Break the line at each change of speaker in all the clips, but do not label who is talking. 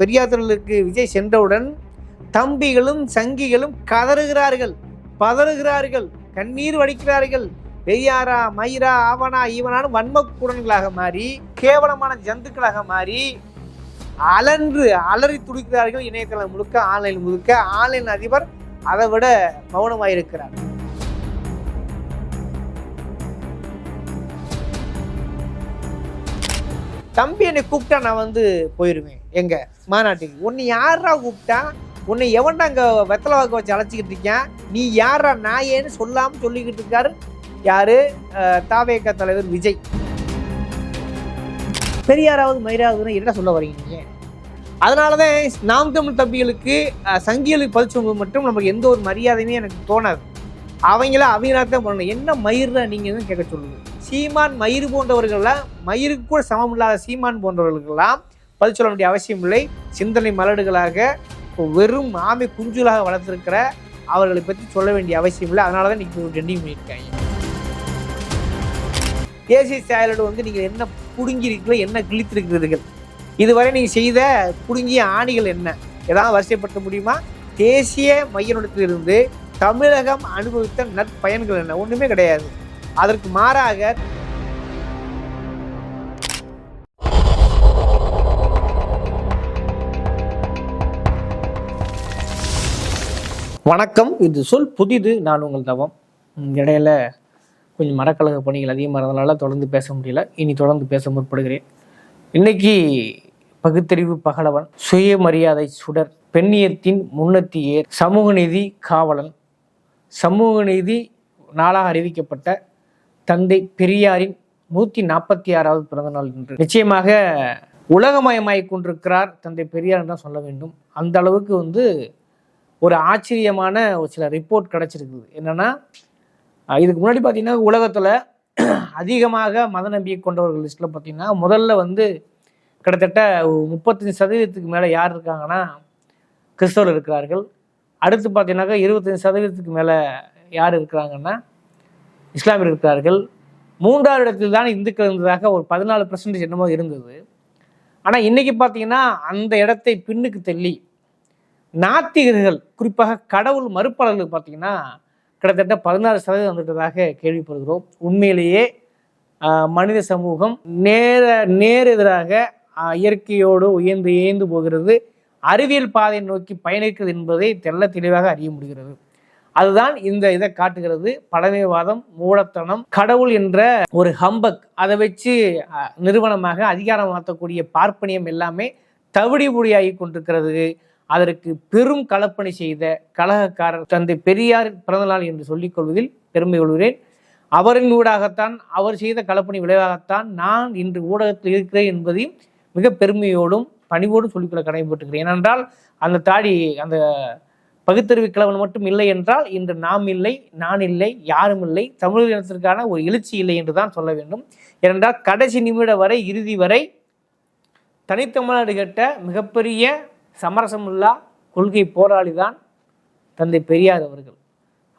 பெரியார் விஜய் சென்றவுடன் தம்பிகளும் சங்கிகளும் கதறுகிறார்கள் பதறுகிறார்கள் கண்ணீர் வடிக்கிறார்கள். பெரியாரா மயிரா ஆவனா ஈவனான வன்மக்குடன்களாக மாறி கேவலமான ஜந்துக்களாக மாறி அலன்று அலறி துடிக்கிறார்கள் இணையதளம் முழுக்க ஆன்லைன் முழுக்க. ஆன்லைன் அதிபர் அதை விட மௌனமாயிருக்கிறார். தம்பி என்னை கூப்பிட்டா நான் வந்து போயிடுவேன் எங்க? மாநாட்டுக்கு. உன்னை யாரா கூப்பிட்டா? உன்னை எவன்டா அங்க வெத்தலை வாக்க வச்சு அழைச்சிக்கிட்டு இருக்கான் நீ யாரா நான் ஏன்னு சொல்லாம சொல்லிக்கிட்டு இருக்காரு. யாரு? அஹ், தாவேக தலைவர் விஜய். பெரியாராவது மயிராவதுன்னு என்ன சொல்ல வரீங்க நீங்க? அதனாலதான் நாம் தமிழ் தம்பிகளுக்கு சங்கிகளுக்கு பதிச்சவங்க மட்டும் நமக்கு எந்த ஒரு மரியாதையுமே எனக்கு தோணாது. அவங்கள அவங்களா தான் பண்ணணும். என்ன மயிர்னா நீங்கள் கேட்க சொல்லுங்கள் சீமான் மயிறு போன்றவர்கள்லாம் மயிருக்கு கூட சமம் இல்லாத சீமான் போன்றவர்களுக்கெல்லாம் பதில் சொல்ல வேண்டிய அவசியம் இல்லை. சிந்தனை மலடுகளாக வெறும் ஆமை குஞ்சுலாக வளர்த்திருக்கிற அவர்களை பற்றி சொல்ல வேண்டிய அவசியம் இல்லை. அதனால தான் நீங்கள் ஒரு ட்ரெண்டிங் பண்ணியிருக்காங்க. தேசிய செயலோடு வந்து நீங்கள் என்ன புடுங்கியிருக்கீங்களோ என்ன கிழித்திருக்கிறீர்கள்? இதுவரை நீங்கள் செய்த புடுங்கிய ஆணிகள் என்ன? ஏதாவது வரிசைப்படுத்த முடியுமா? தேசிய மையனிடத்திலிருந்து தமிழகம் அனுபவித்த நற்பயன்கள் என்ன? ஒன்றுமே கிடையாது. அதற்கு மாறாக வணக்கம். இது சொல் புதிது நான் உங்கள் தவம். இடையில கொஞ்சம் மரக்கழக பணிகள் அதிகமாக இருந்தனால தொடர்ந்து பேச முடியல. இனி தொடர்ந்து பேச முற்படுகிறேன். இன்னைக்கு பகுத்தறிவு பகலவன் சுயமரியாதை சுடர் பெண்ணியத்தின் முன்னத்தி ஏர் சமூக நீதி காவலன். சமூக நீதி நாளாக அறிவிக்கப்பட்ட தந்தை பெரியாரின் நூற்றி நாற்பத்தி ஆறாவது பிறந்த நாள் நிச்சயமாக உலகமயமாய் கொண்டிருக்கிறார் தந்தை பெரியார் தான் சொல்ல வேண்டும். அந்த அளவுக்கு வந்து ஒரு ஆச்சரியமான ஒரு சில ரிப்போர்ட் கிடச்சிருக்குது. என்னன்னா இதுக்கு முன்னாடி பார்த்தீங்கன்னா உலகத்தில் அதிகமாக மத நம்பிக்கை கொண்டவர்கள் லிஸ்ட்டில் பார்த்தீங்கன்னா முதல்ல வந்து கிட்டத்தட்ட முப்பத்தஞ்சு சதவீதத்துக்கு மேலே யார் இருக்காங்கன்னா கிறிஸ்தவர் இருக்கிறார்கள். அடுத்து பார்த்தீங்கன்னாக்கா இருபத்தஞ்சு சதவீதத்துக்கு மேலே யார் இருக்கிறாங்கன்னா இஸ்லாமியர் இருக்கிறார்கள். மூன்றாவது இடத்தில் தான் இந்துக்கள் இருந்ததாக ஒரு பதினாலு பர்சன்டேஜ் என்னமோ இருந்தது. ஆனால் இன்னைக்கு பார்த்தீங்கன்னா அந்த இடத்தை பின்னுக்கு தள்ளி நாத்திகர்கள் குறிப்பாக கடவுள் மறுப்பாளர்கள் பார்த்தீங்கன்னா கிட்டத்தட்ட பதினாறு சதவீதம் வந்துட்டதாக கேள்விப்படுகிறோம். உண்மையிலேயே மனித சமூகம் நேர நேர் எதிராக இயற்கையோடு உயர்ந்து ஏந்து போகிறது அறிவியல் பாதையை நோக்கி பயணிக்கிறது என்பதை தெள்ள தெளிவாக அறிய முடிகிறது. அதுதான் இந்த இதை காட்டுகிறது. பழமைவாதம் மூடத்தனம் கடவுள் என்ற ஒரு ஹம்பக். அதை வச்சு நிறுவனமாக அதிகாரம் மாற்றக்கூடிய பார்ப்பனியம் எல்லாமே தவிடி பொடியாகி கொண்டிருக்கிறது. அதற்கு பெரும் களப்பணி செய்த கழகக்காரர் தந்தை பெரியார் பிறந்தநாள் என்று சொல்லிக் கொள்வதில் பெருமை கொள்கிறேன். அவரின் ஊடாகத்தான் அவர் செய்த களப்பணி விளைவாகத்தான் நான் இன்று ஊடகத்தில் இருக்கிறேன் என்பதையும் மிக பெருமையோடும் பணிவோடும் சொல்லிக்கொள்ள கடமைப்பட்டுக்கிறேன் ஏனென்றால் அந்த தாடி அந்த பகுத்தறிவு கிழவன் மட்டும் இல்லை என்றால் இன்று நாம் இல்லை நான் இல்லை யாரும் இல்லை தமிழ் இனத்திற்கான ஒரு எழுச்சி இல்லை என்று தான் சொல்ல வேண்டும். ஏனென்றால் கடைசி நிமிட வரை இறுதி வரை தனித்தமிழ்நாடு கேட்ட மிகப்பெரிய சமரசமில்லா கொள்கை போராளி தான் தந்தை பெரியார் அவர்கள்.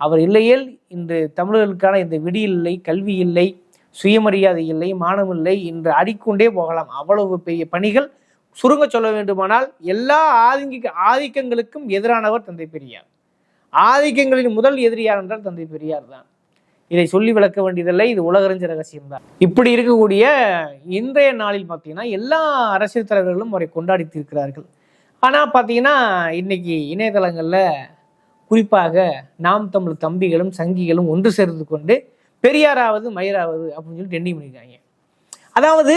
அவர் இல்லையேல் இன்று தமிழர்களுக்கான இந்த விடி இல்லை கல்வி இல்லை சுயமரியாதை இல்லை மானம் இல்லை என்று அடிக்கொண்டே போகலாம். அவ்வளவு பெரிய பணிகள் சுருங்க சொல்ல வேண்டுமானால் எல்லா ஆதிங்க ஆதிக்கங்களுக்கும் எதிரானவர் தந்தை பெரியார். ஆதிக்கங்களின் முதல் எதிரியார் என்றால் தந்தை பெரியார் தான். இதை சொல்லி விளக்க வேண்டியதில்லை இது உலகறிஞ்ச ரகசியம்தான் இப்படி இருக்கக்கூடிய இன்றைய நாளில் பார்த்தீங்கன்னா எல்லா அரசியல் தலைவர்களும் அவரை கொண்டாடி இருக்கிறார்கள் ஆனால் பார்த்தீங்கன்னா இன்னைக்கு இணையதளங்களில் குறிப்பாக நாம் தமிழ் தம்பிகளும் சங்கிகளும் ஒன்று சேர்ந்து கொண்டு பெரியாராவது மயிராவது அப்படின்னு சொல்லி டெண்டிங் பண்ணியிருக்காங்க அதாவது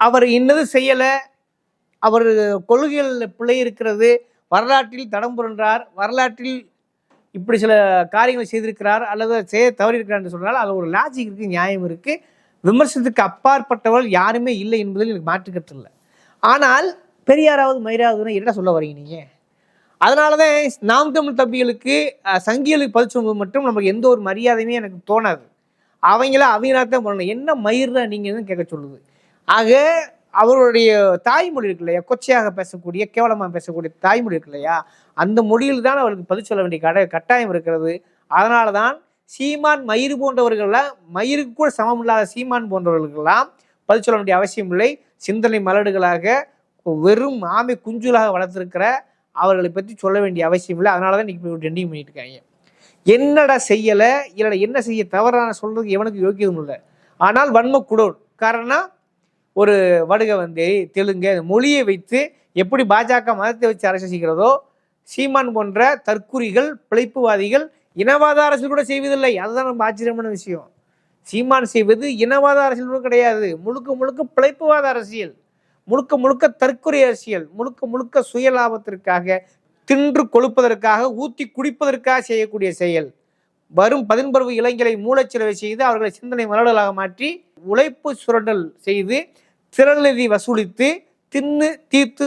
அவர் இன்னது செய்யலை அவர் கொள்கைகளில் பிழை இருக்கிறது வரலாற்றில் தடம் புரண்டார் வரலாற்றில் இப்படி சில காரியங்களை செய்திருக்கிறார் அல்லது செய்ய தவறியிருக்கிறார் என்று சொன்னால் அதில் ஒரு லாஜிக் இருக்குது நியாயம் இருக்குது விமர்சனத்துக்கு அப்பாற்பட்டவர்கள் யாருமே இல்லை என்பதில் எனக்கு மாற்றுக்கட்டு இல்லை. ஆனால் பெரியாராவது மயிராவதுன்னு என்ன சொல்ல வரீங்க நீங்கள் அதனால தான் நாம் தமிழ் தம்பிகளுக்கு சங்கிகளுக்கு பதிச்சவங்க மட்டும் நமக்கு எந்த ஒரு மரியாதையுமே எனக்கு தோணாது. அவங்கள அவங்களாக தான் பண்ணணும் என்ன மயிர்னா நீங்கள் கேட்க சொல்லுது. ஆக அவருடைய தாய்மொழி இருக்கு இல்லையா? கொச்சையாக பேசக்கூடிய கேவலமாக பேசக்கூடிய தாய்மொழி இருக்கு இல்லையா? அந்த மொழியில் தான் அவருக்கு பதில் சொல்ல வேண்டிய கட கட்டாயம் இருக்கிறது. அதனால தான் சீமான் மயிர் போன்றவர்கள்லாம் மயிருக்கு கூட சமம் இல்லாத சீமான் போன்றவர்களுக்கெல்லாம் பதில் சொல்ல வேண்டிய அவசியம் இல்லை. சிந்தனை மலடுகளாக வெறும் ஆமை குஞ்சுலாக வளர்த்துருக்கிற அவர்களை பற்றி சொல்ல வேண்டிய அவசியம் இல்லை. அதனால தான் இன்னைக்கு இப்படி ட்ரெண்டிங் பண்ணிட்டு இருக்காங்க. என்னடா செய்யலை? இல்லைடா என்ன செய்ய? தவறான சொல்றதுக்கு எவனுக்கு யோக்கியதும் இல்லை. ஆனால் வன்ம குடோன் காரணம் ஒரு வடுக வந்து தெலுங்கு அந்த மொழியை வைத்து எப்படி பாஜக மதத்தை வச்சு அரசு செய்கிறதோ சீமான் போன்ற தற்குறிகள் பிழைப்புவாதிகள் இனவாத அரசியல் கூட செய்வதில்லை. அதுதான் நம்ம ஆச்சரியமான விஷயம். சீமான் செய்வது இனவாத அரசியல் கூட கிடையாது. முழுக்க முழுக்க பிழைப்புவாத அரசியல். முழுக்க முழுக்க தற்கொலை அரசியல். முழுக்க முழுக்க சுய லாபத்திற்காக தின்று கொழுப்பதற்காக ஊத்தி குடிப்பதற்காக செய்யக்கூடிய செயல். வரும் பதின்பருவ இளைஞரை மூளைச்சிலவை செய்து அவர்களை சிந்தனை மலடலாக மாற்றி உழைப்பு சுரண்டல் செய்து திரள் நிதி வசூலித்து தின்னு தீர்த்து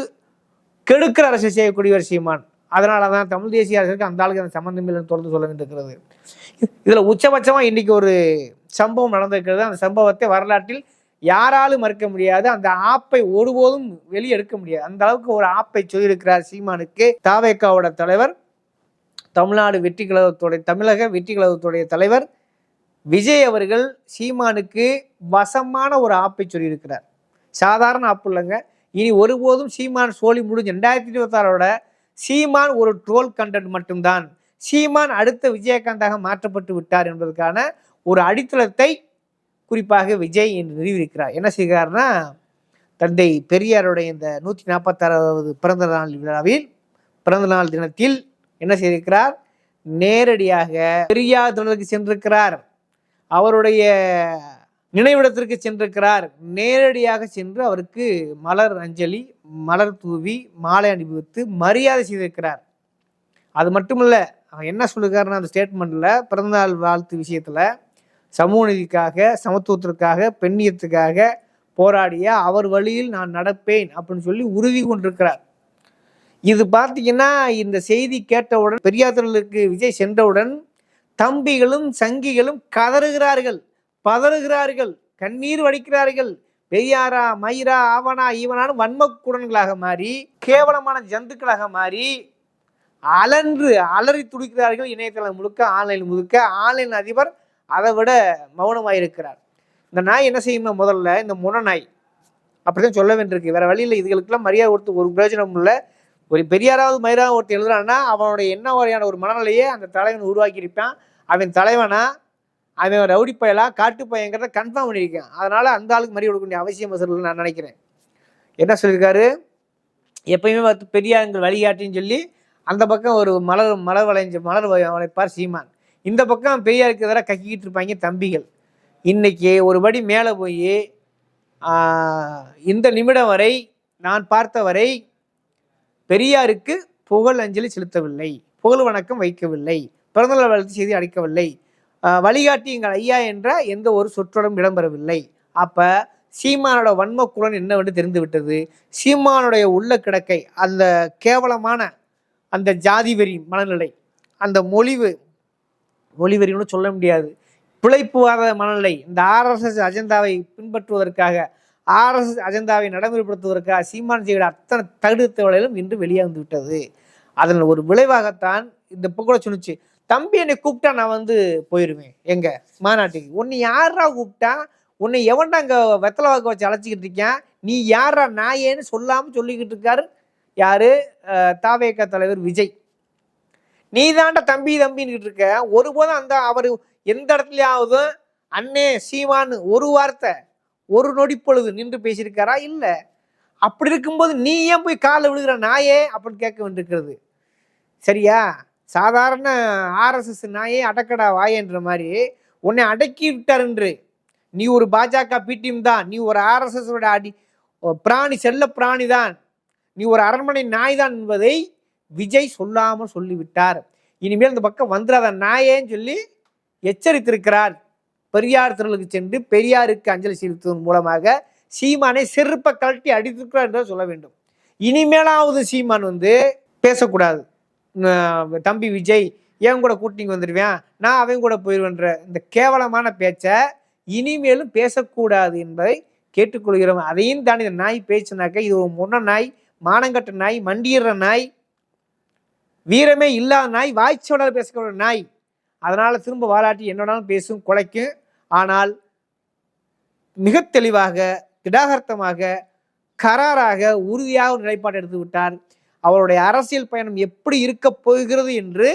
கெடுக்கிற அரசு செய்யக்கூடியவர் சீமான். அதனால தான் தமிழ் தேசிய அரசுக்கு அந்த ஆளுக்கு அந்த சம்பந்தம் இல்லைன்னு தொடர்ந்து சொல்ல வேண்டியிருக்கிறது. இதில் உச்சபட்சமாக இன்னைக்கு ஒரு சம்பவம் நடந்திருக்கிறது. அந்த சம்பவத்தை வரலாற்றில் யாராலும் மறுக்க முடியாது. அந்த ஆப்பை ஒருபோதும் வெளியே எடுக்க முடியாது. அந்த அளவுக்கு ஒரு ஆப்பை சொல்லியிருக்கிறார் சீமானுக்கு. தாவேக்காவோட தலைவர் தமிழ்நாடு வெற்றி கழகத்துடைய தமிழக வெற்றி கழகத்துடைய தலைவர் விஜய் அவர்கள் சீமானுக்கு வசமான ஒரு ஆப்பை சொல்லியிருக்கிறார். சாதாரண ஆப்பு இல்லைங்க. இனி ஒருபோதும் சீமான் சோழி முடிஞ்சு ரெண்டாயிரத்தி இருபத்தாறோட சீமான் ஒரு ட்ரோல் கண்டென்ட் மட்டும்தான். சீமான் அடுத்த விஜயகாந்தாக மாற்றப்பட்டு விட்டார் என்பதற்கான ஒரு அடித்தளத்தை குறிப்பாக விஜய் என்று நிறுவியிருக்கிறார். என்ன செய்கிறார்னா தந்தை பெரியாருடைய இந்த நூற்றி நாற்பத்தாறாவது பிறந்த நாள் விழாவில் பிறந்த நாள் தினத்தில் என்ன செய்திருக்கிறார்? நேரடியாக பெரியார் தினத்துக்கு சென்றிருக்கிறார். அவருடைய நினைவிடத்திற்கு சென்றிருக்கிறார். நேரடியாக சென்று அவருக்கு மலர் அஞ்சலி மலர் தூவி மாலை அணிவித்து மரியாதை செய்திருக்கிறார். அது மட்டுமல்ல அவர் என்ன சொல்லுகிறாருன்னா அந்த ஸ்டேட்மெண்ட்டில் பிறந்தநாள் வாழ்த்து விஷயத்தில் சமூக நீதிக்காக சமத்துவத்திற்காக பெண்ணியத்துக்காக போராடிய அவர் வழியில் நான் நடப்பேன் அப்படின்னு சொல்லி உறுதி கொண்டிருக்கிறார். இது பார்த்தீங்கன்னா இந்த செய்தி கேட்டவுடன் பெரியாத்திரலுக்கு விஜய் சென்றவுடன் தம்பிகளும் சங்கிகளும் கதறுகிறார்கள். பதறுகிறார்கள் கண்ணீர் வடிக்கிறார்கள். பெரியாரா மயிரா ஆவனா ஈவனான வன்மக்குடன்களாக மாறி கேவலமான ஜந்துக்களாக மாறி அலன்று அலறி துடிக்கிறார்கள் இணையதளம் முழுக்க ஆன்லைன் முழுக்க. ஆன்லைன் அதிபர் அதை விட மௌனமாயிருக்கிறார். இந்த நாய் என்ன செய்யுமா முதல்ல இந்த முன நாய் அப்படிதான் சொல்ல வேண்டியிருக்கு. வேற வழியில் இதுகளுக்கெல்லாம் மரியாதை கொடுத்து ஒரு பிரயோஜனம் இல்லை. ஒரு பெரியாராவது மயிராவது ஒருத்தர் எழுதுறான்னா அவனுடைய என்ன வகையான ஒரு மனநிலையை அந்த தலைவன் உருவாக்கியிருப்பான். அவன் தலைவனா அவன் ரவுடி பயலா காட்டு பையங்கிறத கன்ஃபார்ம் பண்ணியிருக்கேன். அதனால் அந்த ஆளுக்கு மரியாதை கொடுக்க வேண்டிய அவசியம் வசூல் நான் நினைக்கிறேன். என்ன சொல்லியிருக்காரு? எப்பயுமே பார்த்து பெரியாருங்கள் வழிகாட்டின்னு சொல்லி அந்த பக்கம் ஒரு மலர் மலர் வளைஞ்ச மலர் வளைப்பார் சீமான். இந்த பக்கம் பெரியாருக்கு எதிராக கக்கிக்கிட்டு இருப்பாங்க தம்பிகள். இன்னைக்கு ஒரு படி மேலே போய் இந்த நிமிடம் வரை நான் பார்த்த வரை பெரியாருக்கு புகழ் அஞ்சலி செலுத்தவில்லை. புகழ் வணக்கம் வைக்கவில்லை. பிறந்தநாள் வாழ்த்து செய்தி அளிக்கவில்லை. வழிகாட்டியுங்கள் வழிகாட்டி எங்கள் ஐயா என்ற எந்த ஒரு சொற்றொடும் இடம்பெறவில்லை. அப்போ சீமானோட வன்மக்குலன் என்னவென்று தெரிந்து விட்டது சீமானுடைய உள்ள கிடக்கை அந்த கேவலமான அந்த ஜாதி வெறி மனநிலை அந்த மொழிவு மொழி வெறின்னு சொல்ல முடியாது. பிழைப்புவாத மனநிலை இந்த ஆர்எஸ்எஸ் அஜெண்டாவை பின்பற்றுவதற்காக ஆர்எஸ்எஸ் அஜெண்டாவை நடைமுறைப்படுத்துவதற்காக சீமான் செய்கிற அத்தனை தகுதித்தவளையிலும் இன்று வெளியாந்து விட்டது அதன் ஒரு விளைவாகத்தான் இந்த புகழ சொன்னிச்சு. தம்பி என்னை கூப்பிட்டா நான் வந்து போயிடுவேன் எங்க? மாநாட்டுக்கு. உன்னை யாரா கூப்பிட்டா? உன்னை எவன்டா அங்க வெத்தலை வாக்கு வச்சு அழைச்சிக்கிட்டு இருக்கியா நீ யாரா நாயேன்னு சொல்லாம சொல்லிக்கிட்டு இருக்காரு. யாரு? தாவேக தலைவர் விஜய். நீ தாண்டா தம்பி தம்பின்னு இருக்க. ஒருபோதும் அந்த அவர் எந்த இடத்துலயாவது அண்ணே சீமான்னு ஒரு வார்த்தை ஒரு நொடி பொழுது நின்று பேசியிருக்காரா? இல்லை. அப்படி இருக்கும்போது நீ ஏன் போய் காலில் விழுகிற? நாயே அப்படின்னு கேட்க வேண்டியிருக்கிறது. சரியா? சாதாரண ஆர்எஸ்எஸ் நாயே அடக்கடா வாயன்ற மாதிரி உன்னை அடக்கி விட்டார் என்று நீ ஒரு பாஜக பிடிஎம் தான். நீ ஒரு ஆர்எஸ்எஸோட அடி பிராணி செல்ல பிராணி தான். நீ ஒரு அரண்மனை நாய் தான் என்பதை விஜய் சொல்லாமல் சொல்லிவிட்டார். இனிமேல் இந்த பக்கம் வந்துடாத நாயேன்னு சொல்லி எச்சரித்திருக்கிறார். பெரியார் திரளுக்கு சென்று பெரியாருக்கு அஞ்சலி செலுத்துவதன் மூலமாக சீமானை செருப்பை கழட்டி அடித்திருக்கிறார் என்று சொல்ல வேண்டும். இனிமேலாவது சீமான் வந்து பேசக்கூடாது. தம்பி விஜய் என் கூட கூட்டிங்க வந்துடுவேன் நான் அவன் கூட போயிடுவேன்ற இந்த கேவலமான பேச்சை இனிமேலும் பேசக்கூடாது என்பதை கேட்டுக்கொள்கிறோம். அதையும் தாண்டி இந்த நாய் பேச்சுனாக்க இது ஒரு முன்ன நாய் மானங்கட்ட நாய் மண்டியிற நாய் வீரமே இல்லாத நாய் வாய்ச்சோட பேசக்கூடிய நாய். அதனால் திரும்ப வாலாட்டி என்னோடாலும் பேசும் குலைக்கும். ஆனால் மிக தெளிவாக திடாகர்த்தமாக கராராக உறுதியாக ஒரு நிலைப்பாடு எடுத்து விட்டார் அவருடைய அரசியல் பயணம் எப்படி இருக்க போகிறது என்று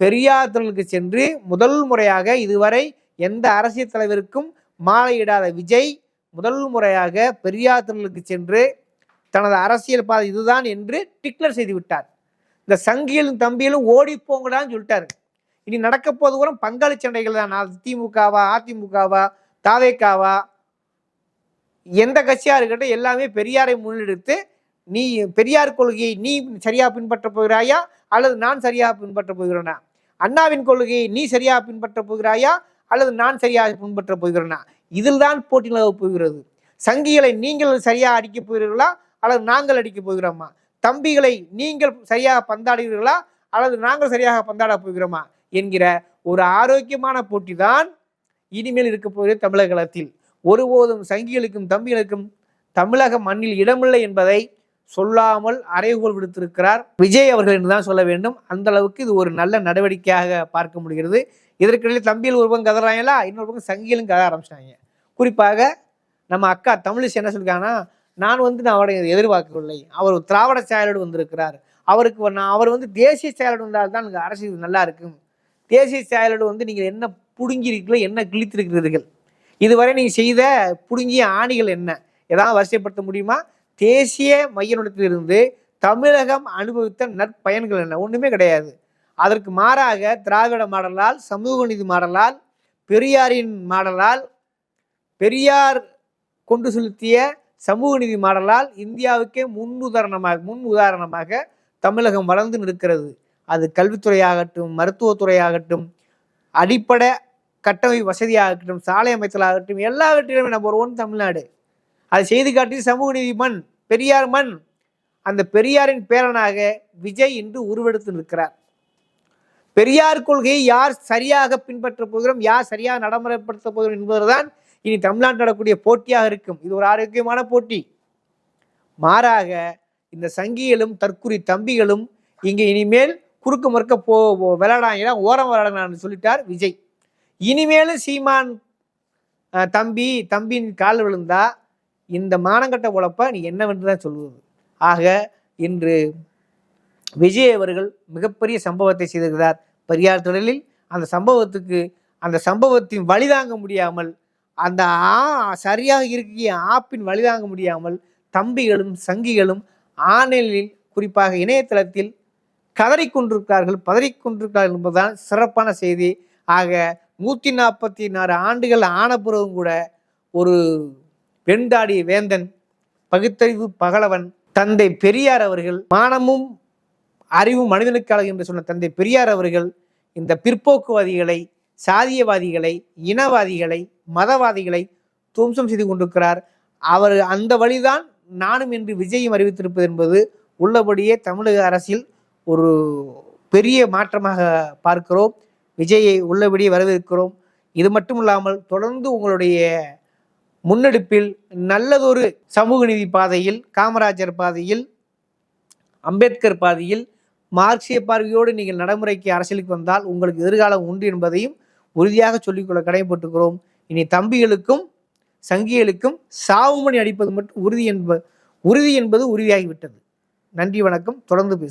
பெரியார் திடலுக்கு சென்று முதல் முறையாக இதுவரை எந்த அரசியல் தலைவருக்கும் மாலையிடாத விஜய் முதல் முறையாக பெரியார் திடலுக்கு சென்று தனது அரசியல் பாதை இதுதான் என்று டிக்ளேர் செய்து விட்டார். இந்த சங்கிகளும் தம்பிகளும் ஓடி போங்கடான்னு சொல்லிட்டாரு. இனி நடக்க போது கூட பங்காளி சண்டைகள் தான். திமுகவா அதிமுகவா தாவேக்காவா? எந்த கட்சியாக இருக்கட்டும் எல்லாமே பெரியாரை முன்னெடுத்து நீ பெரியார் கொள்கையை நீ சரியாக பின்பற்றப் போகிறாயா? அல்லது நான் சரியாக பின்பற்றப் போகிறேனா? அண்ணாவின் கொள்கையை நீ சரியாக பின்பற்றப் போகிறாயா? அல்லது நான் சரியாக பின்பற்றப் போகிறேனா? இதில் தான் போட்டி நிலவப் போகிறது. சங்கிகளை நீங்கள் சரியாக அடிக்கப் போகிறீர்களா? அல்லது நாங்கள் அடிக்கப் போகிறோமா? தம்பிகளை நீங்கள் சரியாக பந்தாடுகிறீர்களா? அல்லது நாங்கள் சரியாக பந்தாட போகிறோமா? என்கிற ஒரு ஆரோக்கியமான போட்டி தான் இனிமேல் இருக்க போகிறது தமிழக களத்தில். ஒருபோதும் சங்கிகளுக்கும் தம்பிகளுக்கும் தமிழக மண்ணில் இடமில்லை என்பதை சொல்லாமல் அறைகூல் விடுத்திருக்கிறார். விஜய் அவர்கள் என்று தான் சொல்ல வேண்டும். அந்த அளவுக்கு இது ஒரு நல்ல நடவடிக்கையாக பார்க்க முடிகிறது. இதற்கிடையில் தம்பியில் ஒரு பக்கம் கதறாங்களா இன்னொரு பக்கம் சங்கிகளும் கத ஆரம்பிச்சிட்டாங்க. குறிப்பாக நம்ம அக்கா தமிழிசை என்ன சொல்லிருக்காங்கன்னா நான் வந்து நான் அவரை எதிர்பார்க்கவில்லை. அவர் திராவிட செயலோடு வந்திருக்கிறார். அவருக்கு நான் அவர் வந்து தேசிய செயலோடு வந்தால் தான் எனக்கு அரசியல் நல்லா இருக்கும். தேசிய செயலோடு வந்து நீங்கள் என்ன புடுங்கியிருக்கீங்களோ என்ன கிழித்திருக்கிறீர்கள்? இதுவரை நீங்கள் செய்த புடுங்கிய ஆணிகள் என்ன? ஏதாவது வரிசைப்படுத்த முடியுமா? தேசிய மையநலத்திலிருந்து தமிழகம் அனுபவித்த நற்பயன்கள் என்ன? ஒன்றுமே கிடையாது. அதற்கு மாறாக திராவிட மாடலால் சமூக நீதி மாடலால் பெரியாரின் மாடலால் பெரியார் கொண்டு செலுத்திய சமூக நீதி மாடலால் இந்தியாவுக்கே முன் உதாரணமாக முன் உதாரணமாக தமிழகம் வளர்ந்து நிற்கிறது. அது கல்வித்துறையாகட்டும் மருத்துவத்துறையாகட்டும் அடிப்படை கட்டமைப்பு வசதியாகட்டும் சாலை அமைத்தலாகட்டும் எல்லாவற்றிலுமே நம்பர் ஒன் தமிழ்நாடு. அதை செய்து காட்டி சமூக நீதி மண் பெரியார் மண் அந்த பெரியாரின் பேரனாக விஜய் இன்று உருவெடுத்து நிற்கிறார். பெரியார் கொள்கையை யார் சரியாக பின்பற்றப் போகிறோம் யார் சரியாக நடைமுறைப்படுத்த போகிறோம் என்பதுதான் இனி தமிழ்நாட்டில் நடக்கூடிய போட்டியாக இருக்கும். இது ஒரு ஆரோக்கியமான போட்டி. மாறாக இந்த சங்கிகளும் தற்குறி தம்பிகளும் இங்கே இனிமேல் குறுக்க மறுக்க போ விளையாடாங்க ஓரம் விளையாடலாம்னு சொல்லிட்டார் விஜய். இனிமேலும் சீமான் தம்பி தம்பியின் கால் விழுந்தா இந்த மானங்கட்ட உழப்ப நீ என்னவென்று தான் சொல்வது. ஆக இன்று விஜய் அவர்கள் மிகப்பெரிய சம்பவத்தை செய்திருக்கிறார். பெரியார் திடலில் அந்த சம்பவத்துக்கு அந்த சம்பவத்தின் வழிதாங்க முடியாமல் அந்த ஆ சரியாக இருக்கிய ஆப்பின் வழிதாங்க முடியாமல் தம்பிகளும் சங்கிகளும் ஆன்லைனில் குறிப்பாக இணையதளத்தில் கதறிக்கொண்டிருக்கிறார்கள் பதறிக்கொண்டிருக்கிறார்கள் என்பதுதான் சிறப்பான செய்தி. ஆக நூற்றி நாற்பத்தி நாலு ஆண்டுகள் ஆன பிறகும் கூட ஒரு வெண்தாடி வேந்தன் பகுத்தறிவு பகலவன் தந்தை பெரியார் அவர்கள் மானமும் அறிவும் மனிதனுக்கு அழகு என்று சொன்ன தந்தை பெரியார் அவர்கள் இந்த பிற்போக்குவாதிகளை சாதியவாதிகளை இனவாதிகளை மதவாதிகளை துவம்சம் செய்து கொண்டிருக்கிறார். அவர் அந்த வழிதான் நானும் என்று விஜயம் அறிவித்திருப்பது என்பது உள்ளபடியே தமிழக அரசில் ஒரு பெரிய மாற்றமாக பார்க்கிறோம். விஜயை உள்ளபடியே வரவேற்கிறோம். இது மட்டும் இல்லாமல் தொடர்ந்து உங்களுடைய முன்னெடுப்பில் நல்லதொரு சமூக நீதி பாதையில் காமராஜர் பாதையில் அம்பேத்கர் பாதையில் மார்க்சிய பார்வையோடு நீங்கள் நடைமுறைக்கு அரசியலுக்கு வந்தால் உங்களுக்கு எதிர்காலம் உண்டு என்பதையும் உறுதியாக சொல்லிக்கொள்ள கடைப்பட்டுக்கிறோம் இனி தம்பிகளுக்கும் சங்கிகளுக்கும் சாவுமணி அடிப்பது மட்டும் உறுதி என்ப உறுதி என்பது உறுதியாகிவிட்டது. நன்றி வணக்கம். தொடர்ந்து பேசு